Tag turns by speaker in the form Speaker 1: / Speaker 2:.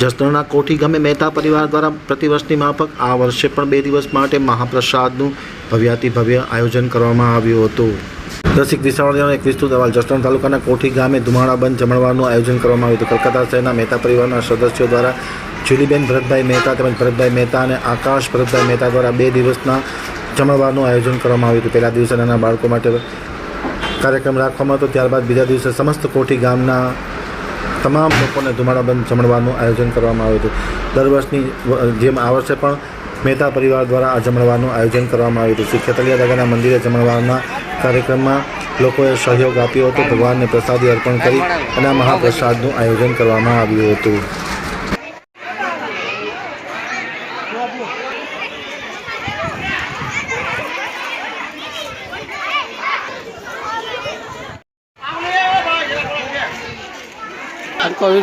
Speaker 1: જસદણના કોઠી ગામે મહેતા પરિવાર દ્વારા પ્રતિવર્ષની માફક આ વર્ષે પણ બે દિવસ માટે મહાપ્રસાદનું ભવ્યાતિભવ્ય આયોજન કરવામાં આવ્યું હતું. દસિક વિસાવણીઓનો એક વિસ્તૃત અહેવાલ. જસદણ તાલુકાના કોઠી ગામે ધુમાડાબંધ જમણવારનું આયોજન કરવામાં આવ્યું હતું. કલકત્તા શહેરના મહેતા પરિવારના સદસ્યો દ્વારા જુલીબેન ભરતભાઈ મહેતા તેમજ ભરતભાઈ મહેતા અને આકાશ ભરતભાઈ મહેતા દ્વારા બે દિવસના જમણવારનું આયોજન કરવામાં આવ્યું હતું. પહેલા દિવસે નાના બાળકો માટે કાર્યક્રમ રાખવામાં હતો ત્યારબાદ બીજા દિવસે સમસ્ત કોઠી ગામના તમામ લોકોને ધુમાડાબંધ જમણવાનું આયોજન કરવામાં આવ્યું હતું. દર વર્ષની જેમ આ વર્ષે પણ મહેતા પરિવાર દ્વારા આ જમણવારનું આયોજન કરવામાં આવ્યું હતું. શ્રી ખેતલિયા દાદાના મંદિરે જમણવારના કાર્યક્રમમાં લોકોએ સહયોગ આપ્યો હતો. ભગવાનને પ્રસાદી અર્પણ કરી અને આ મહાપ્રસાદનું આયોજન કરવામાં આવ્યું હતું.
Speaker 2: আর কবে